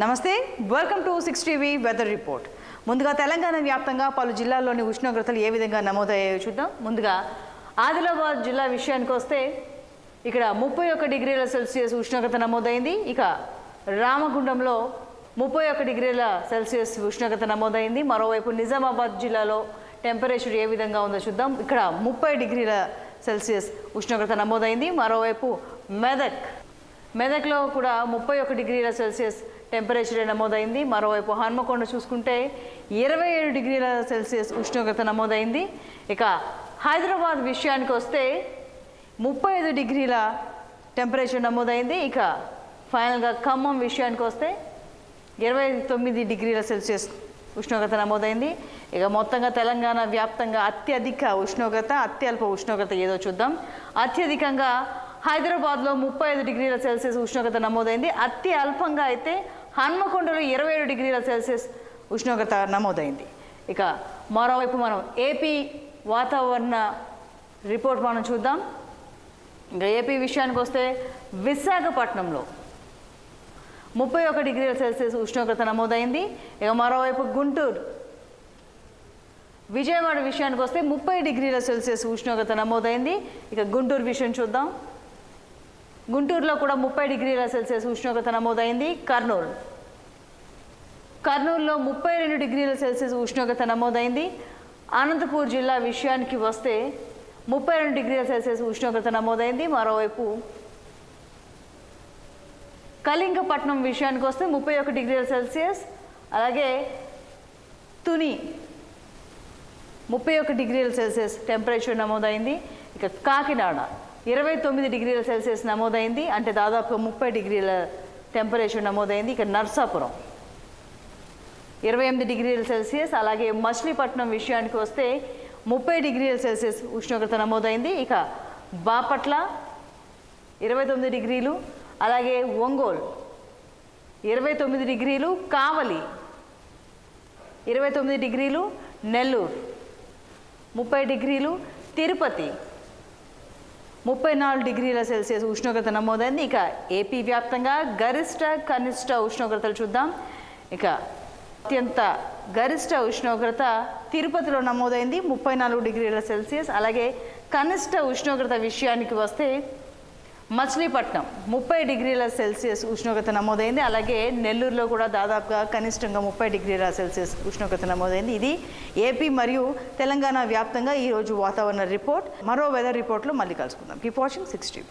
నమస్తే welcome to six TV weather report ముందుగా తెలంగాణ వ్యాప్తంగా పలు జిల్లాల్లోని ఉష్ణోగ్రతలు ఏ విధంగా నమోదయ్యాయో చూద్దాం. ముందుగా ఆదిలాబాద్ జిల్లా విషయానికి వస్తే ఇక్కడ ముప్పై ఒక్క డిగ్రీల సెల్సియస్ ఉష్ణోగ్రత నమోదైంది. ఇక రామగుండంలో ముప్పై ఒక్క డిగ్రీల సెల్సియస్ ఉష్ణోగ్రత నమోదైంది. మరోవైపు నిజామాబాద్ జిల్లాలో టెంపరేచర్ ఏ విధంగా ఉందో చూద్దాం. ఇక్కడ ముప్పై డిగ్రీల సెల్సియస్ ఉష్ణోగ్రత నమోదైంది. మరోవైపు మెదక్ మెదక్లో కూడా ముప్పై ఒక డిగ్రీల సెల్సియస్ టెంపరేచర్ నమోదైంది? మరోవైపు హన్మకొండ చూసుకుంటే ఇరవై ఏడు డిగ్రీల సెల్సియస్ ఉష్ణోగ్రత నమోదైంది. ఇక హైదరాబాద్ విషయానికి వస్తే ముప్పై ఐదు డిగ్రీల టెంపరేచర్ నమోదైంది. ఇక ఫైనల్గా ఖమ్మం విషయానికి వస్తే ఇరవై తొమ్మిది డిగ్రీల సెల్సియస్ ఉష్ణోగ్రత నమోదైంది. ఇక మొత్తంగా తెలంగాణ వ్యాప్తంగా అత్యధిక ఉష్ణోగ్రత అత్యల్ప ఉష్ణోగ్రత ఏదో చూద్దాం. అత్యధికంగా హైదరాబాద్లో ముప్పై ఐదు డిగ్రీల సెల్సియస్ ఉష్ణోగ్రత నమోదైంది. అతి అల్పంగా అయితే హన్మకొండలో ఇరవై ఏడు డిగ్రీల సెల్సియస్ ఉష్ణోగ్రత నమోదైంది. ఇక మరోవైపు మనం ఏపీ వాతావరణ రిపోర్ట్ మనం చూద్దాం. ఇంకా ఏపీ విషయానికి వస్తే విశాఖపట్నంలో ముప్పై ఒక డిగ్రీల సెల్సియస్ ఉష్ణోగ్రత నమోదైంది. ఇక మరోవైపు గుంటూరు విజయవాడ విషయానికి వస్తే ముప్పై డిగ్రీల సెల్సియస్ ఉష్ణోగ్రత నమోదైంది. ఇక గుంటూరు విషయం చూద్దాం. గుంటూరులో కూడా ముప్పై డిగ్రీల సెల్సియస్ ఉష్ణోగ్రత నమోదైంది. కర్నూలు. కర్నూలులో ముప్పై రెండు డిగ్రీల సెల్సియస్ ఉష్ణోగ్రత నమోదైంది. అనంతపూర్ జిల్లా విషయానికి వస్తే ముప్పై రెండు డిగ్రీల సెల్సియస్ ఉష్ణోగ్రత నమోదైంది. మరోవైపు కళింగపట్నం విషయానికి వస్తే ముప్పై ఒక డిగ్రీల సెల్సియస్ అలాగే తుని ముప్పై ఒక డిగ్రీల సెల్సియస్ టెంపరేచర్ నమోదైంది. ఇక కాకినాడ. ఇరవై తొమ్మిది డిగ్రీల సెల్సియస్ నమోదైంది. అంటే దాదాపు ముప్పై డిగ్రీల టెంపరేచర్ నమోదైంది ఇక్కడ నర్సాపురం. ఇరవై ఎనిమిది డిగ్రీల సెల్సియస్ అలాగే మచిలీపట్నం విషయానికి వస్తే ముప్పై డిగ్రీల సెల్సియస్ ఉష్ణోగ్రత నమోదైంది. ఇక బాపట్ల ఇరవై తొమ్మిది డిగ్రీలు అలాగే ఒంగోలు ఇరవై తొమ్మిది డిగ్రీలు కావలి ఇరవై తొమ్మిది డిగ్రీలు నెల్లూరు ముప్పై డిగ్రీలు తిరుపతి ముప్పై నాలుగు డిగ్రీల సెల్సియస్ ఉష్ణోగ్రత నమోదైంది. ఇక ఏపీ వ్యాప్తంగా గరిష్ట కనిష్ట ఉష్ణోగ్రతలు చూద్దాం. ఇక అత్యంత గరిష్ట ఉష్ణోగ్రత తిరుపతిలో నమోదైంది ముప్పై నాలుగు డిగ్రీల సెల్సియస్. అలాగే కనిష్ట ఉష్ణోగ్రత విషయానికి వస్తే మచిలీపట్నం ముప్పై డిగ్రీల సెల్సియస్ ఉష్ణోగ్రత నమోదైంది. అలాగే నెల్లూరులో కూడా దాదాపుగా కనిష్టంగా ముప్పై డిగ్రీల సెల్సియస్ ఉష్ణోగ్రత నమోదైంది. ఇది ఏపీ మరియు తెలంగాణ వ్యాప్తంగా ఈరోజు వాతావరణ రిపోర్ట్. మరో వెదర్ రిపోర్ట్లో మళ్ళీ కలుసుకుందాం. Keep watching six TV